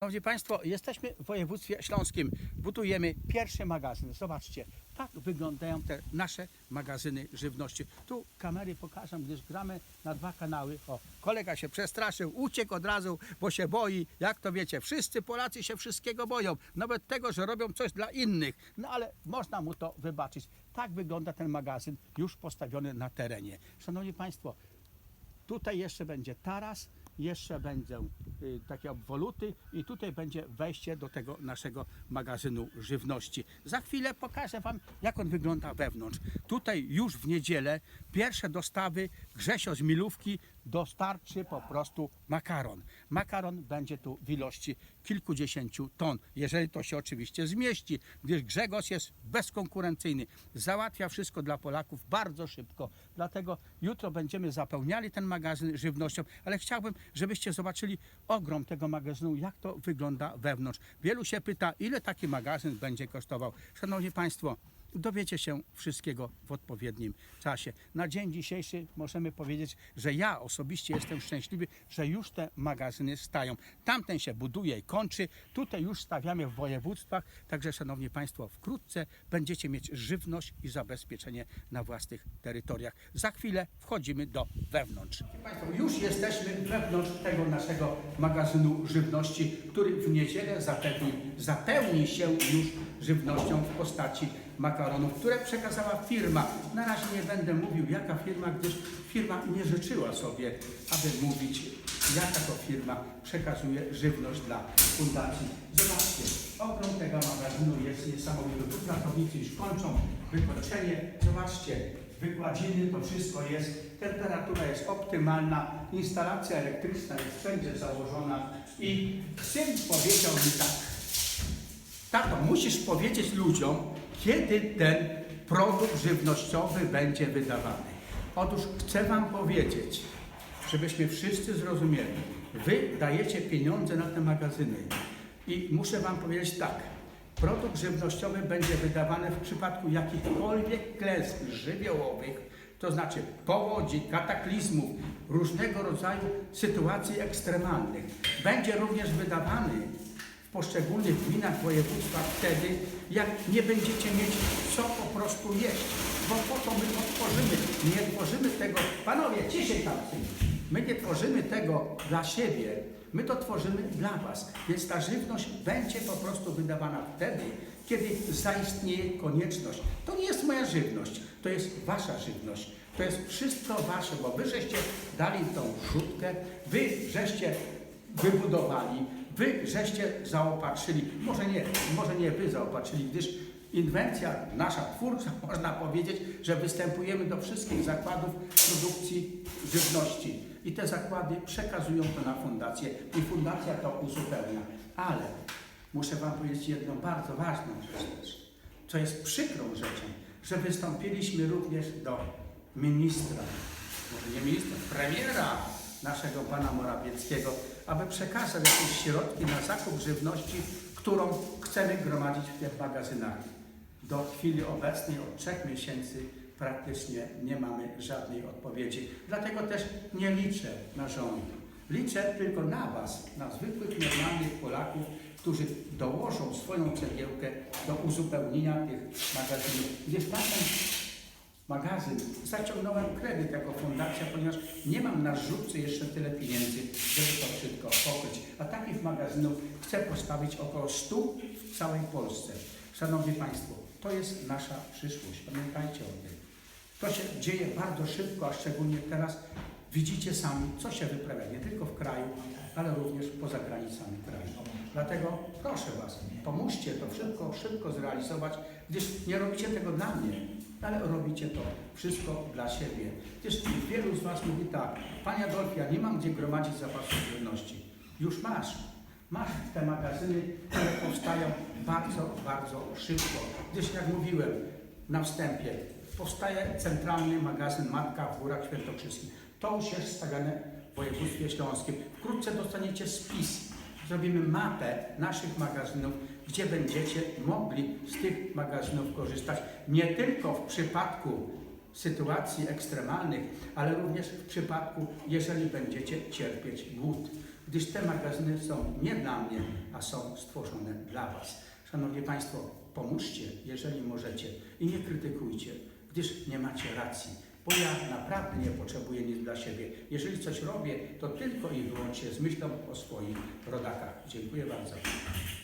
Szanowni Państwo, jesteśmy w województwie śląskim. Budujemy pierwszy magazyn. Zobaczcie, tak wyglądają te nasze magazyny żywności. Tu kamery pokażę, gdyż gramy na dwa kanały. O, kolega się przestraszył, uciekł od razu, bo się boi. Jak to wiecie, wszyscy Polacy się wszystkiego boją. Nawet tego, że robią coś dla innych. No ale można mu to wybaczyć. Tak wygląda ten magazyn już postawiony na terenie. Szanowni Państwo, Tutaj jeszcze będzie taras, jeszcze będą y, takie obwoluty i tutaj będzie wejście do tego naszego magazynu żywności. Za chwilę pokażę Wam, jak on wygląda wewnątrz. Tutaj już w niedzielę pierwsze dostawy Grzesio z Milówki dostarczy po prostu makaron. Makaron będzie tu w ilości kilkudziesięciu ton, jeżeli to się oczywiście zmieści, gdyż Grzegorz jest bezkonkurencyjny. Załatwia wszystko dla Polaków bardzo szybko. Dlatego jutro będziemy zapełniali ten magazyn żywnością, ale chciałbym, żebyście zobaczyli ogrom tego magazynu, jak to wygląda wewnątrz. Wielu się pyta, ile taki magazyn będzie kosztował. Szanowni Państwo, dowiecie się wszystkiego w odpowiednim czasie. Na dzień dzisiejszy możemy powiedzieć, że ja osobiście jestem szczęśliwy, że już te magazyny stają. Tamten się buduje i kończy, tutaj już stawiamy w województwach, także Szanowni Państwo, wkrótce będziecie mieć żywność i zabezpieczenie na własnych terytoriach. Za chwilę wchodzimy do wewnątrz. Państwo, już jesteśmy wewnątrz tego naszego magazynu żywności, który w niedzielę zapewni, zapełni się już żywnością w postaci makaronów, które przekazała firma. Na razie nie będę mówił jaka firma, gdyż firma nie życzyła sobie, aby mówić jaka to firma przekazuje żywność dla fundacji. Zobaczcie, ogrom tego magazynu jest niesamowity. Tu pracownicy już kończą wykończenie. Zobaczcie, wykładziny, to wszystko jest, temperatura jest optymalna, instalacja elektryczna jest wszędzie założona i syn powiedział mi tak, Tato, musisz powiedzieć ludziom, kiedy ten produkt żywnościowy będzie wydawany. Otóż chcę Wam powiedzieć, żebyśmy wszyscy zrozumieli. Wy dajecie pieniądze na te magazyny i muszę Wam powiedzieć tak. Produkt żywnościowy będzie wydawany w przypadku jakichkolwiek klęsk żywiołowych, to znaczy powodzi, kataklizmów, różnego rodzaju sytuacji ekstremalnych. Będzie również wydawany poszczególnych gminach województwa wtedy, jak nie będziecie mieć co po prostu jeść. Bo po to my to tworzymy. Nie tworzymy tego, panowie, ciszej tam. My nie tworzymy tego dla siebie, my to tworzymy dla Was. Więc ta żywność będzie po prostu wydawana wtedy, kiedy zaistnieje konieczność. To nie jest moja żywność, to jest Wasza żywność. To jest wszystko Wasze, bo Wy żeście dali tą rzutkę, Wy żeście wybudowali, Wy żeście zaopatrzyli, może nie, może nie Wy zaopatrzyli, gdyż inwencja nasza twórcza, można powiedzieć, że występujemy do wszystkich zakładów produkcji żywności i te zakłady przekazują to na fundację i fundacja to uzupełnia. Ale muszę Wam powiedzieć jedną bardzo ważną rzecz co jest przykrą rzeczą, że wystąpiliśmy również do ministra, może nie ministra, premiera naszego pana Morawieckiego, aby przekazał jakieś środki na zakup żywności, którą chcemy gromadzić w tych magazynach. Do chwili obecnej, od trzech miesięcy, praktycznie nie mamy żadnej odpowiedzi. Dlatego też nie liczę na rząd. Liczę tylko na Was, na zwykłych, normalnych Polaków, którzy dołożą swoją cegiełkę do uzupełnienia tych magazynów. Na ten magazyn zaciągnąłem kredyt jako fundacja, ponieważ nie mam na rzutce jeszcze tyle pieniędzy, żeby to wszystko pokryć. A takich magazynów chcę postawić około 100 w całej Polsce. Szanowni Państwo, to jest nasza przyszłość. Pamiętajcie o tym. To się dzieje bardzo szybko, a szczególnie teraz widzicie sami, co się wyprawia nie tylko w kraju, ale również poza granicami kraju. Dlatego proszę Was, pomóżcie to wszystko szybko zrealizować, gdyż nie robicie tego dla mnie, ale robicie to wszystko dla siebie. Gdyż wielu z Was mówi tak, Panie Adolfie, ja nie mam gdzie gromadzić zapasów żywności. Już masz. Masz te magazyny, które powstają bardzo, bardzo szybko. Gdyż jak mówiłem na wstępie, powstaje centralny magazyn Matka w Górach Świętokrzyskich. To już jest stawiane województwie śląskim. Wkrótce dostaniecie spis. Zrobimy mapę naszych magazynów, gdzie będziecie mogli z tych magazynów korzystać. Nie tylko w przypadku sytuacji ekstremalnych, ale również w przypadku, jeżeli będziecie cierpieć głód. gdyż te magazyny są nie dla mnie, a są stworzone dla Was. Szanowni Państwo, pomóżcie, jeżeli możecie i nie krytykujcie, gdyż nie macie racji. Bo ja naprawdę nie potrzebuję nic dla siebie. Jeżeli coś robię, to tylko i wyłącznie z myślą o swoich rodakach. Dziękuję bardzo.